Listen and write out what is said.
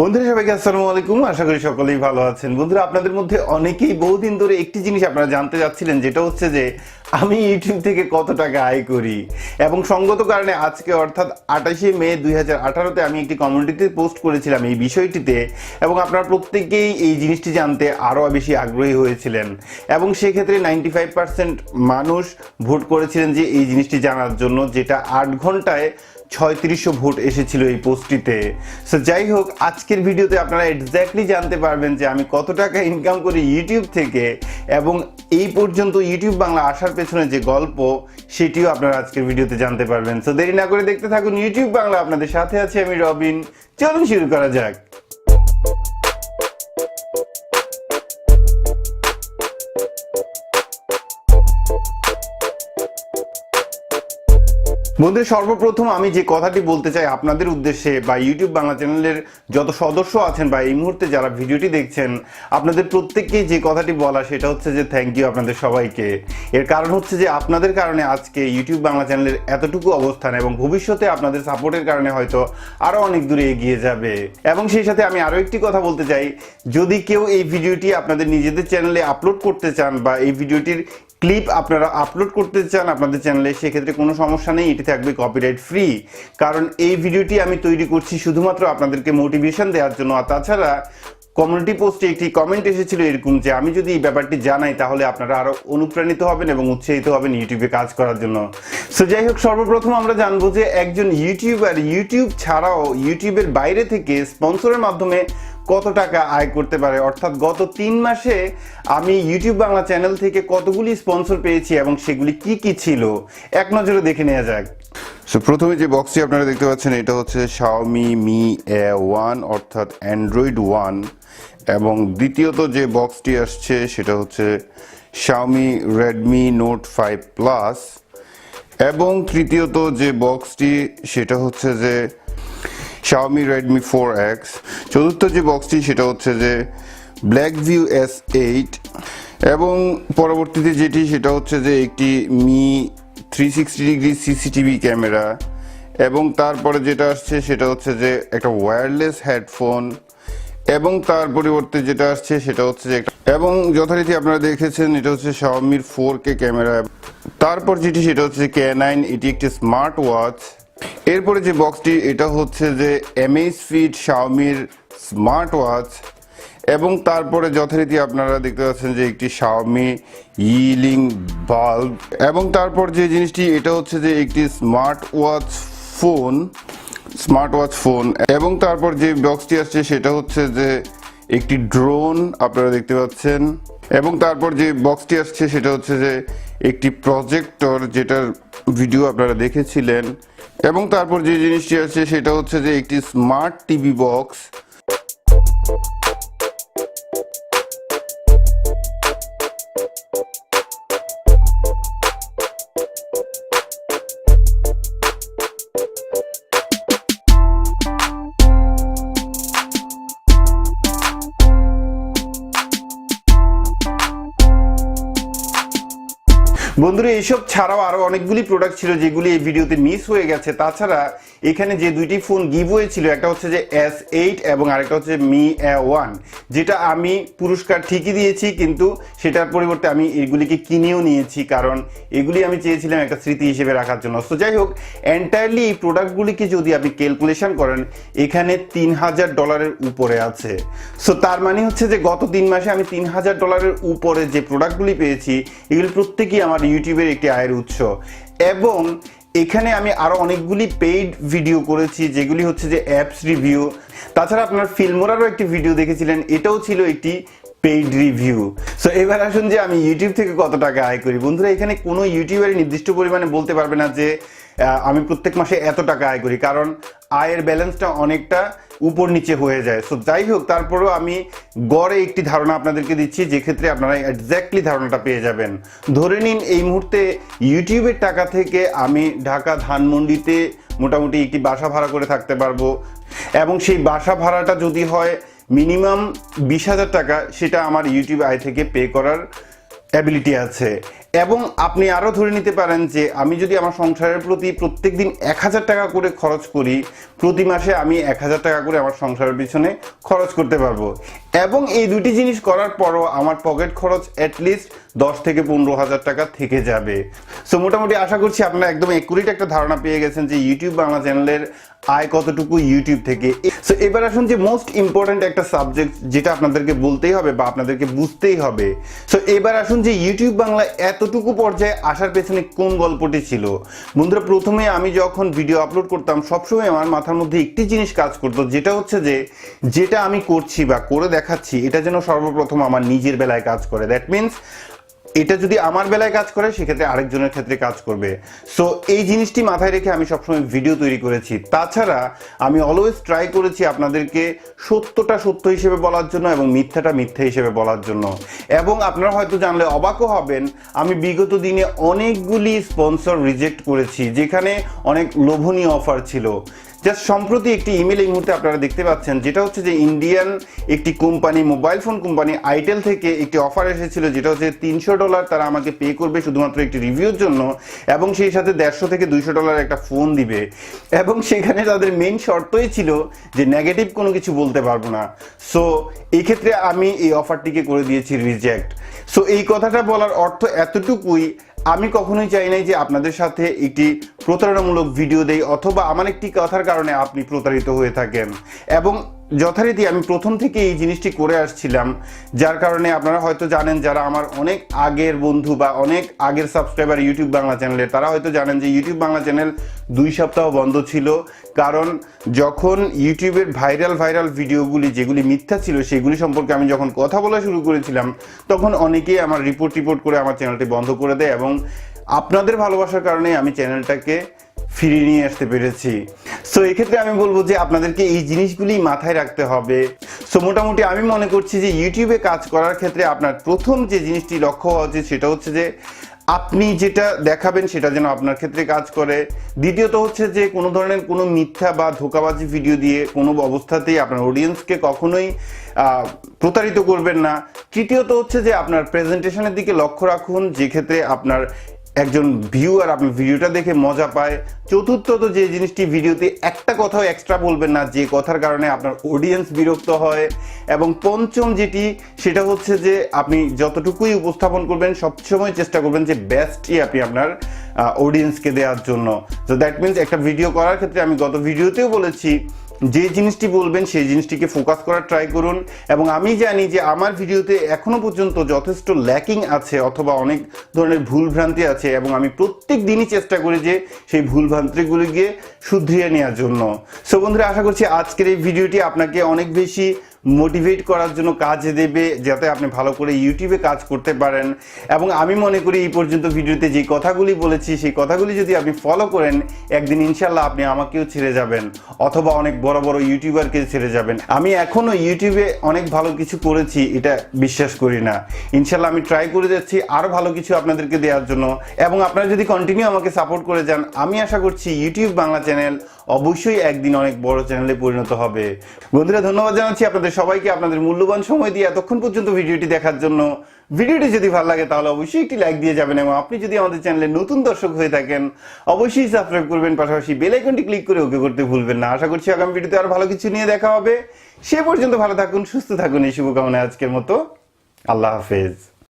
বন্ধুরা, সবাইকে আসসালামু আলাইকুম। আশা করি সকলেই ভালো আছেন। বন্ধুরা, আপনাদের মধ্যে অনেকেই বহুদিন ধরে একটি জিনিস আপনারা জানতে চাচ্ছিলেন, যেটা হচ্ছে যে আমি ইউটিউব থেকে কত টাকা আয় করি। এবং সঙ্গত কারণে আজকে, অর্থাৎ আঠাশে মে দুই হাজার আঠারোতে আমি একটি কমিউনিটিতে পোস্ট করেছিলাম এই বিষয়টিতে, এবং আপনারা প্রত্যেকেই এই জিনিসটি জানতে আরও বেশি আগ্রহী হয়েছিলেন। এবং সেক্ষেত্রে নাইনটি ফাইভ পার্সেন্ট মানুষ ভোট করেছিলেন যে এই জিনিসটি জানার জন্য, যেটা আট ঘন্টায় ছয়ত্রিশশো ভোট এসেছিল এই পোস্টটিতে। সো যাই হোক, আজকের ভিডিওতে আপনারা এক্স্যাক্টলি জানতে পারবেন যে আমি কত টাকা ইনকাম করি ইউটিউব থেকে এবং এই পর্যন্ত ইউটিউব বাংলা আসার পেছনে যে গল্প, সেটিও আপনারা আজকের ভিডিওতে জানতে পারবেন। সো দেরি না করে দেখতে থাকুন ইউটিউব বাংলা। আপনাদের সাথে আছে আমি রবিন। চলুন শুরু করা যাক। বন্ধু সর্বপ্রথম আমি যে কথাটি বলতে চাই আপনাদের উদ্দেশ্যে বা ইউটিউব বাংলা চ্যানেলের যত সদস্য আছেন বা এই মুহূর্তে যারা ভিডিওটি দেখছেন, আপনাদের প্রত্যেককে যে কথাটি বলা সেটা হচ্ছে যে থ্যাংক ইউ আপনাদের সবাইকে। এর কারণ হচ্ছে যে আপনাদের কারণে আজকে ইউটিউব বাংলা চ্যানেলের এতটুকু অবস্থান এবং ভবিষ্যতে আপনাদের সাপোর্টের কারণে হয়তো আরও অনেক দূরে এগিয়ে যাবে। এবং সেই সাথে আমি আরও একটি কথা বলতে চাই, যদি কেউ এই ভিডিওটি আপনাদের নিজেদের চ্যানেলে আপলোড করতে চান বা এই ভিডিওটির ক্লিপ আপনারা আপলোড করতে চান আপনাদের চ্যানেলে সেক্ষেত্রে কোনো সমস্যা নেই, এটি থাকবে কপিরাইট ফ্রি কারণ এই ভিডিওটি আমি তৈরি করছি শুধুমাত্র আপনাদেরকে মোটিভেশন দেওয়ার জন্য। আর তাছাড়া কমিউনিটি পোস্টে একটি কমেন্ট এসেছিল এরকম যে, আমি যদি এই ব্যাপারটি জানাই, তাহলে আপনারা আরও অনুপ্রাণিত হবেন এবং উৎসাহিত হবেন ইউটিউবে কাজ করার জন্য। সো যাই হোক, সর্বপ্রথম আমরা জানব যে, একজন ইউটিউবার ইউটিউব ছাড়াও ইউটিউবের বাইরে থেকে স্পন্সরের মাধ্যমে কত টাকা আয় করতে পারে? অর্থাৎ গত তিন মাসে আমি ইউটিউব বাংলা চ্যানেল থেকে কতগুলি স্পন্সর পেয়েছি এবং সেগুলি কি কি ছিল? এক নজরে দেখে নেওয়া যাক। সো প্রথমে যে বক্সটি আপনারা দেখতে পাচ্ছেন, এটা হচ্ছে শাওমি মি এ ওয়ান অর্থাৎ অ্যান্ড্রয়েড ওয়ান এবং দ্বিতীয়ত যে বক্সটি আসছে, সেটা হচ্ছে Xiaomi Redmi Note five plus এবং তৃতীয়ত যে বক্সটি সেটা হচ্ছে যে Xiaomi Redmi 4X চতুর্থ যে বক্সটি সেটা হচ্ছে যে ব্ল্যাক ভিউ এস এইট এবং পরবর্তীতে যেটি, সেটা হচ্ছে যে একটি Mi three sixty degree CCTV camera এবং তারপরে যেটা আসছে, সেটা হচ্ছে যে একটা ওয়্যারলেস হেডফোন এবং তার পরিবর্তে যেটা আসছে, সেটা হচ্ছে যে এবং যথারীতি আপনারা দেখেছেন, এটা হচ্ছে শাওমির ফোর কে ক্যামেরা তারপর যেটি, সেটা হচ্ছে কে নাইন এটি একটি স্মার্ট ওয়াচ এরপরে যে বক্সটি, এটা হচ্ছে যে এমএইচ ফিট শাওমির স্মার্ট ওয়াচ এবং তারপরে যথারীতি আপনারা দেখতে পাচ্ছেন যে একটি শাওমি ইলিং বাল্ব এবং তারপর যে জিনিসটি, এটা হচ্ছে যে একটি smart watch phone smart watch phone এবং তারপর যে বক্সটি আসছে, সেটা হচ্ছে যে একটি ড্রোন আপনারা দেখতে পাচ্ছেন এবং তারপর যে বক্সটি আসছে, সেটা হচ্ছে যে একটি প্রজেক্টর, যেটার ভিডিও আপনারা দেখেছিলেন। এবং তারপর যে জিনিসটি আছে সেটা হচ্ছে যে একটি স্মার্ট টিভি বক্স বন্ধুরা এইসব ছাড়াও আরও অনেকগুলি প্রোডাক্ট ছিল যেগুলি এই ভিডিওতে মিস হয়ে গেছে। তাছাড়া এখানে যে দুইটি ফোন গিভ ছিল, একটা হচ্ছে যে এস এইট এবং আরেকটা হচ্ছে মি এ ওয়ান যেটা আমি পুরস্কার ঠিকই দিয়েছি, কিন্তু সেটার পরিবর্তে আমি এগুলিকে কিনেও নিয়েছি, কারণ এগুলি আমি চেয়েছিলাম একটা স্মৃতি হিসেবে রাখার জন্য। তো যাই হোক এন্টায়ারলি এই প্রোডাক্টগুলিকে যদি আপনি ক্যালকুলেশন করেন, এখানে তিন হাজার ডলারের উপরে আছে। সো তার মানে হচ্ছে যে গত তিন মাসে আমি তিন হাজার ডলারের উপরে যে প্রোডাক্টগুলি পেয়েছি, এগুলি প্রত্যেকেই আমার ইউটিউবের একটি আয়ের উৎস। এবং এখানে আমি আরও অনেকগুলি পেইড ভিডিও করেছি, যেগুলি হচ্ছে যে অ্যাপস রিভিউ তাছাড়া আপনার ফিল্মোরারও একটি ভিডিও দেখেছিলেন, এটাও ছিল একটি পেইড রিভিউ সো এবার আসুন যে আমি ইউটিউব থেকে কত টাকা আয় করি। বন্ধুরা, এখানে কোনো ইউটিউবারই নির্দিষ্ট পরিমাণে বলতে পারবে না যে আমি প্রত্যেক মাসে এত টাকা আয় করি। কারণ আয়ের ব্যালেন্সটা অনেকটা উপর নিচে হয়ে যায়। সো যাই হোক, তারপরেও আমি গড়ে একটি ধারণা আপনাদেরকে দিচ্ছি, যে ক্ষেত্রে আপনারা একজ্যাক্টলি ধারণাটা পেয়ে যাবেন। ধরে নিন, এই মুহূর্তে ইউটিউবের টাকা থেকে আমি ঢাকা ধানমন্ডিতে মোটামুটি একটি বাসা ভাড়া করে থাকতে পারব। এবং সেই বাসা ভাড়াটা যদি হয় মিনিমাম বিশ হাজার টাকা, সেটা আমার ইউটিউব আয় থেকে পে করার অ্যাবিলিটি আছে। এবং আপনি আরও ধরে নিতে পারেন যে আমি যদি আমার সংসারের প্রতি প্রত্যেক দিন এক হাজার টাকা করে খরচ করি, প্রতি মাসে আমি এক হাজার টাকা করে আমার সংসারের পিছনে খরচ করতে পারব। এবং এই দুটি জিনিস করার পরও আমার পকেট খরচ অ্যাটলিস্ট দশ থেকে পনেরো হাজার টাকা থেকে যাবে। সো মোটামুটি আশা করছি আপনারা একদম একুরেট একটা ধারণা পেয়ে গেছেন যে ইউটিউব বাংলা চ্যানেলের আয় কতটুকু ইউটিউব থেকে? সো এবার আসুন যে মোস্ট ইম্পর্ট্যান্ট একটা সাবজেক্ট যেটা আপনাদেরকে বলতেই হবে বা আপনাদেরকে বুঝতেই হবে। সো এবার আসুন যে ইউটিউব বাংলা এতটুকু পর্যায়ে আসার পেছনে কোন গল্পটি ছিল? বন্ধুরা, প্রথমে আমি যখন ভিডিও আপলোড করতাম, সবসময় আমার মাথার মধ্যে একটি জিনিস কাজ করতো, যেটা হচ্ছে যে যেটা আমি করছি বা করে দেখাচ্ছি, এটা যেন সর্বপ্রথম আমার নিজের বেলায় কাজ করে। দ্যাট মিনস এটা যদি আমার বেলায় কাজ করে, সেক্ষেত্রে আরেকজনের ক্ষেত্রে কাজ করবে। সো এই জিনিসটি মাথায় রেখে আমি সবসময় ভিডিও তৈরি করেছি। তাছাড়া আমি অলওয়েজ ট্রাই করেছি আপনাদেরকে সত্যটা সত্য হিসেবে বলার জন্য এবং মিথ্যাটা মিথ্যা হিসেবে বলার জন্য। এবং আপনারা হয়তো জানলে অবাকও হবেন, আমি বিগত দিনে অনেকগুলি স্পন্সর রিজেক্ট করেছি, যেখানে অনেক লোভনীয় অফার ছিল। জাস্ট সম্প্রতি একটি ইমেল এই মুহূর্তে আপনারা দেখতে পাচ্ছেন, যেটা হচ্ছে যে ইন্ডিয়ান একটি company mobile phone company itel থেকে একটি অফার এসেছিল, যেটা হচ্ছে তিনশো ডলার তারা আমাকে পে করবে শুধুমাত্র একটি রিভিউর জন্য, এবং সেই সাথে দেড়শো থেকে দুইশো ডলার একটা ফোন দিবে। এবং সেখানে তাদের মেন শর্তই ছিল যে নেগেটিভ কোনো কিছু বলতে পারব না। সো এই ক্ষেত্রে আমি এই অফারটিকে করে দিয়েছি রিজেক্ট সো এই কথাটা বলার অর্থ এতটুকুই, আমি কখনোই চাই নাই যে আপনাদের সাথে একটি প্রতারণামূলক ভিডিও দেই অথবা আমার একটি কথার কারণে আপনি প্রতারিত হয়ে থাকেন। এবং যথারীতি আমি প্রথম থেকে এই জিনিসটি করে আসছিলাম, যার কারণে আপনারা হয়তো জানেন যারা আমার অনেক আগের বন্ধু বা অনেক আগের সাবস্ক্রাইবার ইউটিউব বাংলা চ্যানেলে তারা হয়তো জানেন যে ইউটিউব বাংলা চ্যানেল দুই সপ্তাহ বন্ধ ছিল। কারণ যখন ইউটিউবের ভাইরাল ভাইরাল ভিডিওগুলি যেগুলি মিথ্যা ছিল, সেগুলি সম্পর্কে আমি যখন কথা বলা শুরু করেছিলাম, তখন অনেকেই আমার রিপোর্ট রিপোর্ট করে আমার চ্যানেলটি বন্ধ করে দেয় এবং আপনাদের ভালোবাসার কারণে আমি চ্যানেলটাকে ফিরিয়ে নিয়ে আসতে পেরেছি। সো এক্ষেত্রে আমি বলব যে আপনাদেরকে এই জিনিসগুলি মাথায় রাখতে হবে। সো মোটামুটি আমি মনে করছি যে ইউটিউবে কাজ করার ক্ষেত্রে আপনার প্রথম যে জিনিসটি লক্ষ্য হওয়া উচিত সেটা হচ্ছে যে আপনি যেটা দেখাবেন সেটা যেন আপনার ক্ষেত্রে কাজ করে। দ্বিতীয়ত হচ্ছে যে কোনো ধরনের কোনো মিথ্যা বা ধোকাবাজি ভিডিও দিয়ে কোনো অবস্থাতেই আপনার অডিয়েন্সকে কখনোই প্রতারিত করবেন না। তৃতীয়ত হচ্ছে যে আপনার প্রেজেন্টেশনের দিকে লক্ষ্য রাখুন যে ক্ষেত্রে আপনার একজন ভিউয়ার আপনার ভিডিওটা দেখে মজা পায়। চতুর্থত যে জিনিসটি ভিডিওতে একটা কথাও এক্সট্রা বলবেন না, যে কথার কারণে আপনার অডিয়েন্স বিরক্ত হয়। এবং পঞ্চম যেটি, সেটা হচ্ছে যে আপনি যতটুকুই উপস্থাপন করবেন, সবসময় চেষ্টা করবেন যে বেস্টই আপনি আপনার অডিয়েন্সকে দেওয়ার জন্য। তো দ্যাট মিনস একটা ভিডিও করার ক্ষেত্রে আমি গত ভিডিওতেও বলেছি যে জিনিসটি বলবেন, সেই জিনিসটিকে ফোকাস করার ট্রাই করুন। এবং আমি জানি যে আমার ভিডিওতে এখনও পর্যন্ত যথেষ্ট ল্যাকিং আছে অথবা অনেক ধরনের ভুলভ্রান্তি আছে এবং আমি প্রত্যেক দিনই চেষ্টা করি যে সেই ভুলভ্রান্তিগুলিকে শুধরিয়ে নেওয়ার জন্য। সো বন্ধুরা, আশা করছি আজকের এই ভিডিওটি আপনাকে অনেক বেশি মোটিভেট করার জন্য কাজে দেবে, যাতে আপনি ভালো করে ইউটিউবে কাজ করতে পারেন। এবং আমি মনে করি এই পর্যন্ত ভিডিওতে যে কথাগুলি বলেছি, সেই কথাগুলি যদি আপনি ফলো করেন, একদিন ইনশাল্লাহ আপনি আমাকেও ছেড়ে যাবেন, অথবা অনেক বড় বড় ইউটিউবারকে ছেড়ে যাবেন। আমি এখনও ইউটিউবে অনেক ভালো কিছু করেছি, এটা বিশ্বাস করি না। ইনশাল্লাহ আমি ট্রাই করে যাচ্ছি আরও ভালো কিছু আপনাদেরকে দেওয়ার জন্য। এবং আপনারা যদি কন্টিনিউ আমাকে সাপোর্ট করে যান, আমি আশা করছি ইউটিউব বাংলা চ্যানেল অবশ্যই একদিন অনেক বড় চ্যানেলে পরিণত হবে। বন্ধুরা, ধন্যবাদ জানাচ্ছি আপনাদের সবাইকে আপনাদের মূল্যবান সময় দিয়ে এতক্ষণ পর্যন্ত ভিডিওটি দেখার জন্য। ভিডিওটি যদি ভালো লাগে, তাহলে অবশ্যই একটি লাইক দিয়ে যাবেন এবং আপনি যদি আমাদের চ্যানেলে নতুন দর্শক হয়ে থাকেন, অবশ্যই সাবস্ক্রাইব করবেন, পাশাপাশি বেল আইকনটি ক্লিক করে ওকে করতে ভুলবেন না। আশা করছি আগামী ভিডিওতে আর ভালো কিছু নিয়ে দেখা হবে। সে পর্যন্ত ভালো থাকুন, সুস্থ থাকুন, এই শুভকামনায় আজকের মতো। আল্লাহ হাফেজ।